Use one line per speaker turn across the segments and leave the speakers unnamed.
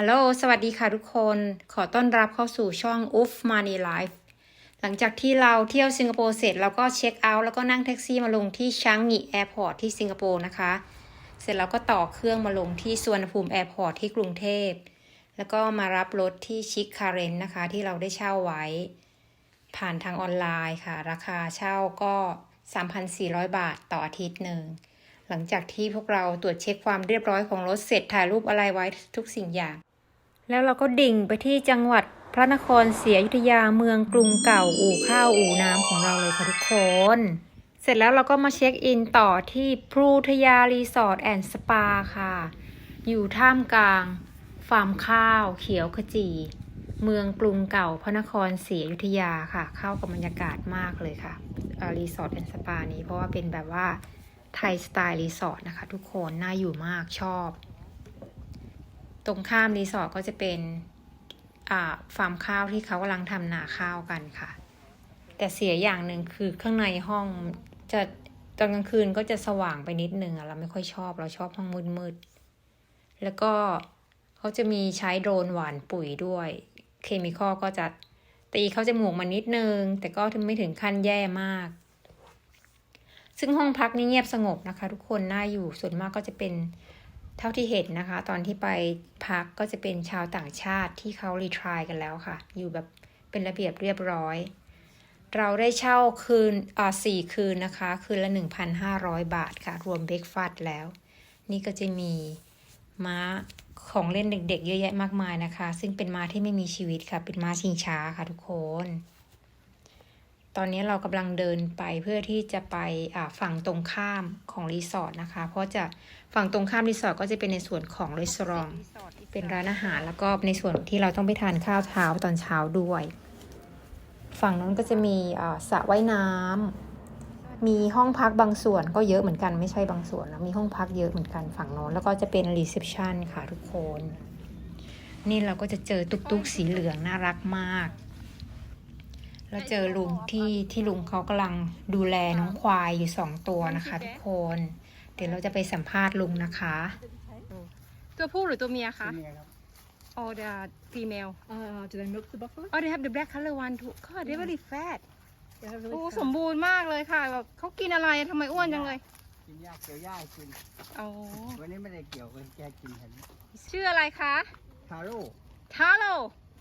ฮัลโหล สวัสดีค่ะทุกคน ขอต้อนรับเข้าสู่ช่อง UF Money Life หลังจากที่เราเที่ยวสิงคโปร์เสร็จเราก็เช็คเอาท์แล้วก็นั่งแท็กซี่มาลงที่ช้างงิแอร์พอร์ตที่สิงคโปร์นะคะ เสร็จแล้วก็ต่อเครื่องมาลงที่สวนภูมิแอร์พอร์ตที่กรุงเทพ แล้วก็มารับรถที่ชิคคาเรนนะคะ ที่เราได้เช่าไว้ ผ่านทางออนไลน์ค่ะ ราคาเช่าก็ 3,400 บาทต่ออาทิตย์หนึ่งหลังจากที่พวกเราตรวจเช็คความเรียบร้อยของรถเสร็จถ่ายรูปอะไรไว้ทุกสิ่งอย่าง แล้วเราก็ดิ่งไปที่จังหวัดพระนครศรีอยุธยาเมืองกรุงเก่าอู่ข้าวอู่น้ำของเราเลยค่ะทุกคน เสร็จแล้วเราก็มาเช็คอินต่อที่พรูทยารีสอร์ทแอนด์สปาค่ะ อยู่ท่ามกลางฟาร์มข้าวเขียวขจีเมืองกรุงเก่าพระนครศรีอยุธยาค่ะ เข้ากับบรรยากาศมากเลยค่ะรีสอร์ทแอนด์สปานี้เพราะว่าเป็นแบบว่าไทยสไตล์รีสอร์ทนะคะ ทุกคนน่าอยู่มากชอบ ตรงข้ามรีสอร์ทก็จะเป็นฟาร์มข้าวที่เขากำลังทำนาข้าวกันค่ะ แต่เสียอย่างหนึ่งคือข้างในห้องจะตอนกลางคืนก็จะสว่างไปนิดนึงอะเราไม่ค่อยชอบเราชอบห้องมืดๆแล้วก็เขาจะมีใช้โดรนหวานปุ๋ยด้วย เคมีคอก็จะตีเขาจะหมวกมานิดนึง แต่ก็ไม่ถึงขั้นแย่มาก ซึ่งห้องพักนี่เงียบสงบนะคะ ทุกคนน่าอยู่ส่วนมากก็จะเป็น เท่าที่เห็นนะคะ ตอนที่ไปพักก็จะเป็นชาวต่างชาติที่เขารีทรายกันแล้วค่ะ อยู่แบบเป็นระเบียบเรียบร้อย เราได้เช่าคืนอ่าสี่คืนนะคะ คืนละ 1,500 บาทค่ะ รวมเบรกฟาสต์แล้ว นี่ก็จะมีม้าของเล่นเด็กๆ เยอะแยะมากมายนะคะ ซึ่งเป็นม้าที่ไม่มีชีวิตค่ะ เป็นม้าชิงช้าค่ะทุกคน ตอนนี้เรากำลังเดินไปเพื่อที่จะไปอ่าฝั่งตรงข้ามของรีสอร์ทนะคะ เพราะจะฝั่งตรงข้ามรีสอร์ทก็จะเป็นในส่วนของรีสอร์ทเป็นร้านอาหารแล้วก็ในส่วนที่เราต้องไปทานข้าวเช้าตอนเช้าด้วย ฝั่งนั้นก็จะมีอ่าสระว่ายน้ำมีห้องพักบางส่วนก็เยอะเหมือนกันไม่ใช่บางส่วนนะมีห้องพักเยอะเหมือนกันฝั่งโน้นแล้วก็จะเป็นรีเซพชันค่ะทุกคน นี่เราก็จะเจอตุ๊กๆสีเหลืองน่ารักมาก แล้วเจอลุงที่ที่ลุงเขากำลังดูแลน้องควายอยู่สองตัวนะคะ ทุกคน เดี๋ยวเราจะไปสัมภาษณ์ลุงนะคะ
ตัวผู้หรือตัวเมียคะ
เมียครับ
Oh the female
Uh, do they milk the buffalo?
Oh they have the black color one too God they very fat
Yeah,
โอ้
really
สมบูรณ์มากเลยค่ะแบบเขากินอะไรทำไมอ้วนจังเลย
กินหญ้าเกี่ยวหญ้าให้กิน
โอ้
วันนี้ไม่ได้เกี่ยวกันแกกินเห็น
ชื่ออะไรคะ
ทาโร่
Taro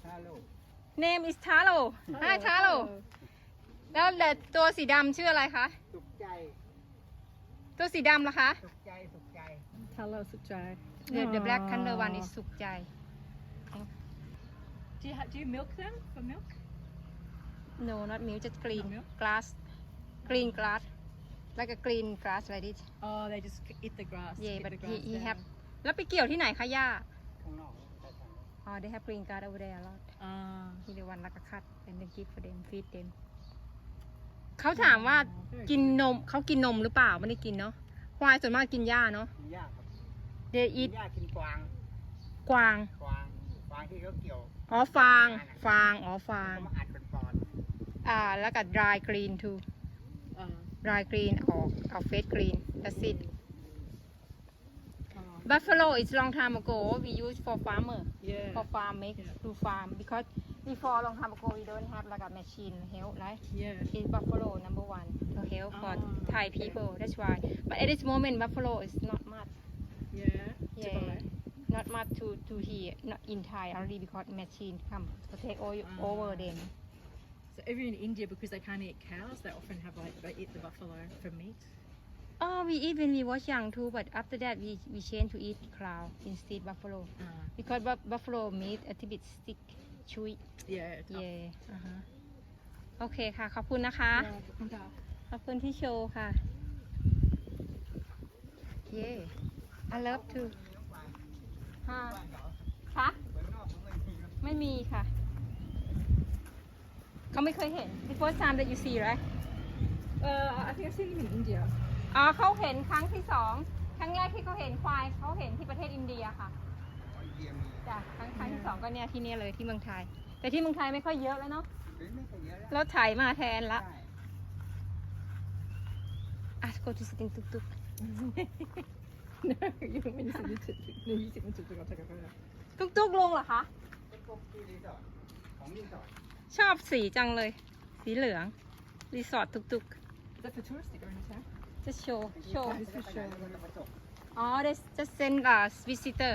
ทาโร่
name is Taro Hi Taro แล้วแต่ตัวสีดำชื่ออะไรคะ
สุขใจ
ตัวสีดำล่ะคะ
สุขใจสุขใจ
Hello, Sujai.
The the black color one is สุขใจ
Do you, ha- do you milk them for milk?
No not milk just green
Not milk?
grass green grass like a green grass like this
Oh, they just c- eat the grass.
yeah
keep
but
the
he
grass
he
down.
have แล้วไปเกี่ยวที่ไหนคะย่า
ข้างนอก
Oh, they have green card over there a lot.
Ah,
He the one like a cut and then give for them, feed them. เขาถามว่า
very
กินนมเขากินนมหรือเปล่าไม่ได้กินเนาะควายส่วนมากกินหญ้าเนาะ
กินหญ้าครับ
they
กิ
eat
นหญ้ากินกวาง
กวาง
กวางกวางที่เขาเกี่ยว
อ๋อฟางฟางอ๋อฟาง
เขามาอัดเป็นปอน
อ่าแล้วก็ dry green too
uh,
dry green ออกเอา face green that's it
uh,
buffalo is long time ago we use for farmer
yeah.
for farm make
Yeah.
to farm because before long time ago we don't have like a machine help right
Yeah.
is buffalo number one to help for
Ah.
Thai people. That's why. But at this moment, buffalo is not much.
Yeah.
Yeah. Not much to to here, not in Thai only because machine come to take all,
Ah.
over them.
So even in India, because they can't eat cows, they often have like they eat the buffalo for meat.
Oh, we eat when we was young too, but after that we we change to eat cow instead buffalo
Uh,
because bu- buffalo meat a little bit stick, chewy.
yeah. tough.
Yeah. Uh huh. โอเคค่ะ ขอบคุณนะคะ
Yeah, okay.
ขอบคุณที่โชว์ค่ะ เย้ I love to ฮะคะ
เมืองนอกผมไม่มีครับ
ไม่มีค่ะ เขาไม่เคยเห็น the first time that you see right
Uh, I think I've seen them in India.
อ๋อเขาเห็นครั้งที่สองครั้งแรกที่เขาเห็นควายเขาเห็นที่ประเทศอินเดียค่ะ
อ๋ออินเดียมี
จ้ะครั้งครั้งที่สองก็เนี่ยที่เนี่ยเลยที่เมืองไทย แต่ที่เมืองไทยไม่ค่อยเยอะแล้วเนาะ
เฮ้ยไม่ค่อยเยอะแล้ว
รถไถมาแทนละ
ใช่
อะ go to sitting ตุกตุก
no, you want me to sit in the tuk-tuk. No, you sit in the tuk-tuk, I'll take a photo.
ตุ๊กตุ๊กลงเหรอคะ
เป็นพวกที่รีสอร์ทของรีสอร์ท
ชอบสีจังเลย สีเหลือง รีสอร์ทตุก
Is that for tourists to go into town?
ๆจะโชว์โชว์
This will show.
อ๋อ they just send us visitor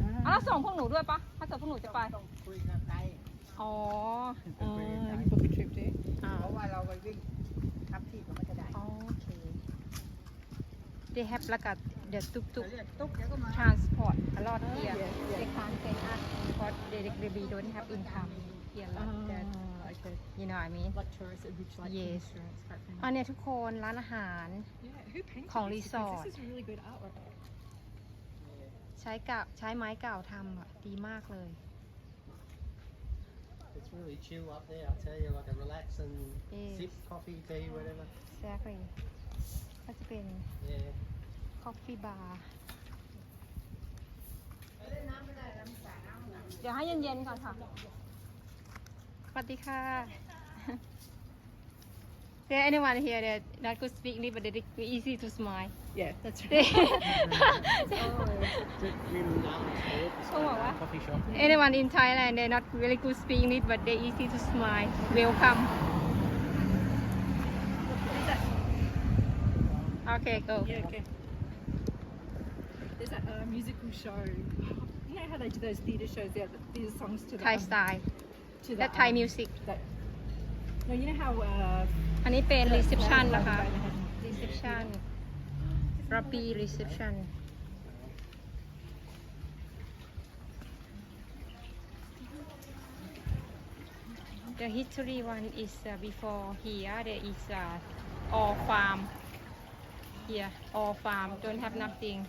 อ๋อแล้วส่งพวกหนูด้วยปะถ้าเกิดพวกหนูจะไป
ต้องคุยกับไกด์
อ๋อ
Uh, you book a trip, do you?
อ่า
เพราะว่าเราไปวิ่งทับที่เขาไม่ได้
โอเค they have แล้วก็ the ตุกตุก
เรียกตุ๊กเดี๋ยวก็มา
transport a lot here
yeah, yeah.
they can't send us because they, they, they don't have income here like that
Ah, okay.
you know what I mean
Like tourists, which like
Yes.
insurance, quite famous.
อันเนี้ยทุกคนร้านอาหาร
Yeah, who painted
ของ
this? Because
resort.
This is really good artwork.
ใช้กาวใช้ไม้เก่าทำอะ ดีมากเลย
It's really chill up there, I tell you, like a relax and
Yes.
sip coffee, tea, whatever.
exactly ก็จะเป็น
Yeah.
coffee bar เดี๋ยวให้เย็นๆก่อนค่ะ สวัสดีค่ะ There anyone here that not could speak English but they they easy to smile
Yeah, that's right.
They-
Just really nice.
Oh, wow.
Coffee shop.
anyone in Thailand they not really good speak English but they easy to smile welcome okay go
Yeah, okay. There's a uh, musical show. You know how they do those theatre shows, yeah, the theatre songs to the
Thai
um,
style
to the,
that Thai
um,
music
That, no, you know how uh,
อันนี้เป็น reception นะคะ
They had-
reception Robby reception The history one is uh, before here there is uh, all farm here all farm don't have nothing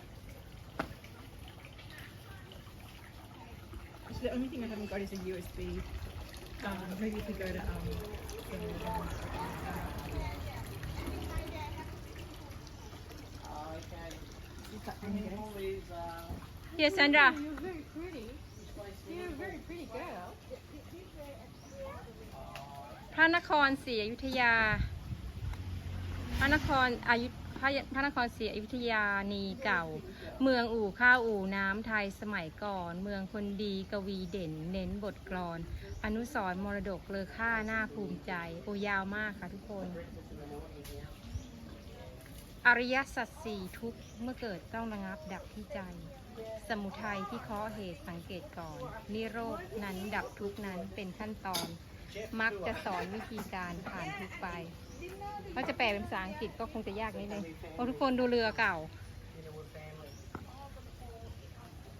So the only thing I haven't got is a USB. Um, maybe if we go to um, the, um, is that one here?
All these, uh,
Yes Sandra
You're very pretty. You're a very pretty girl.
พระนครศรีอยุธยา พระนครอายุพระพระนครศรีอยุธยานีเก่า เมืองอู่ข้าวอู่น้ำไทยสมัยก่อน เมืองคนดีกวีเด่น เน้นบทกลอน อนุสรณ์มรดกเลอค่าหน้าภูมิใจ โอยาวมากค่ะทุกคน อริยสัจสี่ทุกเมื่อเกิดต้องระงับดับที่ใจ สมุทัยที่เคาะเหตุสังเกตก่อน นิโรธนั้นดับทุกนั้นเป็นขั้นตอน มักจะสอนวิธีการผ่านทุกไปเขาจะแปลเป็นภาษาอังกฤษก็คงจะยากนิดนึงเพราะทุกคนดูเรือเก่า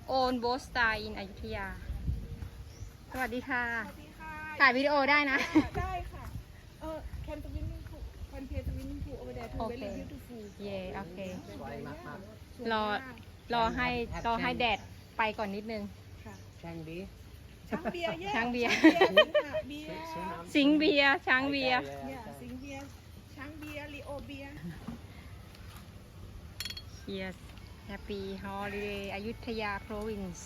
โอนโบสไตล์อินอยุธยาสวัสดีค่ะถ่ายวิดีโอได้นะ
ได้ค่ะ เออแคนตวินนิ่งพูคอนเทนตวินนิ่งพูโอเวอร์เดย์ทู
โอ
เว
เค
ลี่บิวตี้ฟูล
เย่โอเค
sway much, much.
รอ รอให้ รอให้แดดไปก่อนนิดนึง
Chang beer.
ช้างเบียร์แย่
ช้างเบียร์
เบียร์
สิงห์เบียร์ช้างเบียร์
Okay,
เนี่ย
yeah, okay.
สิงห์เบียร์ช้างเบียร์ลีโอเบียร์
Yes Happy Holiday อยุธยา Province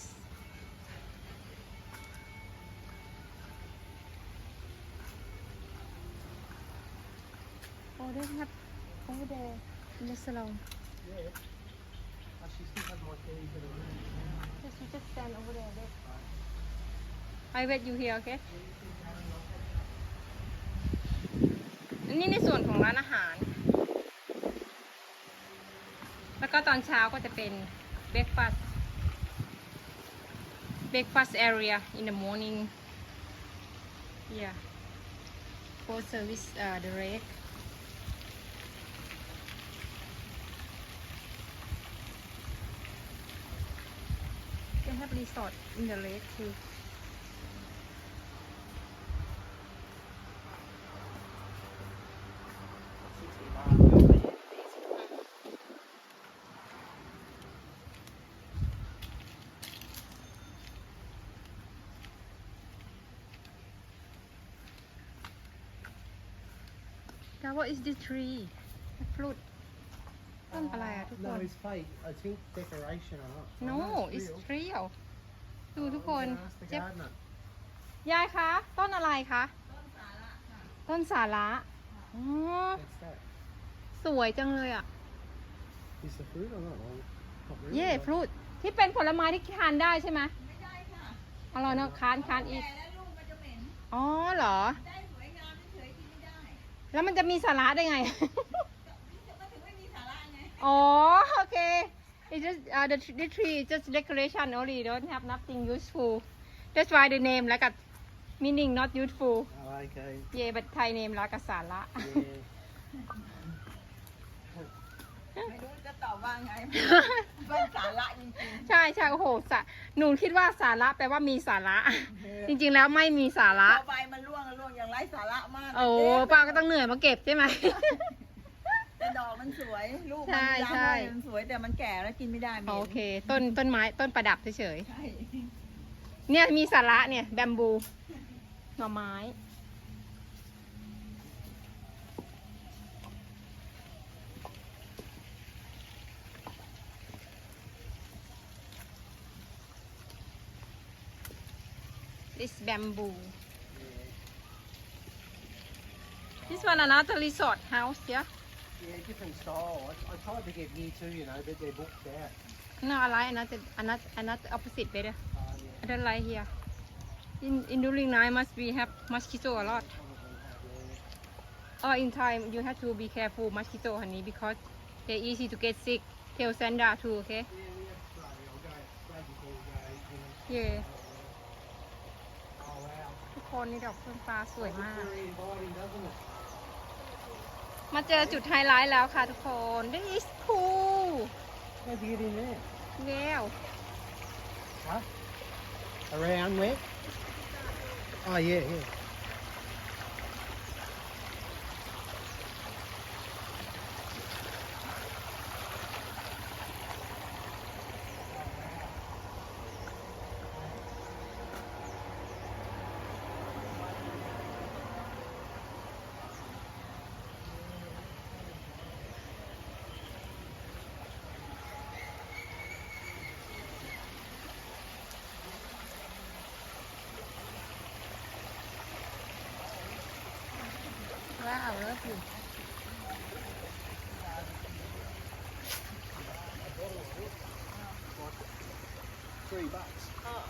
Oh they have over there in the salon
I should still have my keys in the room.
Just you just stand over there wait I wait you here okay อันนี้ในส่วนของร้านอาหาร แล้วก็ตอนเช้าก็จะเป็น breakfast breakfast area in the morning yeah for service uh, the rate they have resort in the lake too Now what is this tree The fruit ต้นอะไรอะทุกค
No,
น
it's fake. I think decoration or not. I
No
know
it's
real.
real ดูทุกคน
I'm gonna ask the
เจ๊บ
gardener.
ยายคะ ต้นอะไรคะ ต้นสาระอ๋อ
What's that?
สวยจังเลยอะ
Is the fruit or not? Or not really,
เย่
or-
ฟรุตที่เป็นผลไม้ที่ทานได้ใช่ไหมอร่อยเนาะคานคานอีกอ๋อเหรอ แล้วมันจะมีสาระได้ไง อ๋อ โอเค It's just uh, the, the tree is just decoration only don't have nothing useful that's why the name like a meaning not useful
Oh, okay.
yeah but Thai name ละกสาระ
Yeah.
ไม่รู้จะตอบว่าไงเป็นสาระจริง
ใช่ใช่โอ้โหสะหนูคิดว่าสาระแปลว่ามีสาระจริงๆแล้วไม่มีสา
ๆ
ระ
พอใบมันร่วงร่วงอย่างไร้สาระมาก
โอ้ป้าก็ต้องเหนื่อยมาเก็บใช่ไหม
แต่ดอกมันสวยลูก
ใช่
มันยาว
ใช่
มันสวยแต่มันแก่แล้วกินไม่ได้หม็น
โอเค ต้นต้นไม้ต้นประดับเฉย
ใช่
ๆเนี่ยมีสาระเนี่ยแบมบูหน่อไม้ this bamboo this one another resort house yeah
Yeah, different style. I, I tried to get near two, you know, but they're booked out.
no I like another another another opposite better
Oh, yeah.
I don't like here in in during night must be have mosquito a lot
yeah.
Oh, in time you have to be careful mosquito honey because they're easy to get sick. Tell Sandra too, okay?
Yeah,
คนนี่ดอกเฟื่องฟ้าสวยมาก
Very inviting, doesn't it?
มาเจอจุดไฮไลท์แล้วค่ะทุกคน This is cool
How'd you get in there?
แล้ว
Huh? Around where? Oh, yeah, yeah. three bucks. Oh.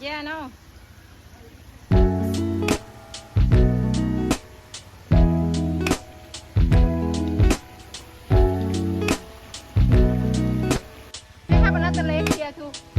Yeah, I know. Yeah, cool.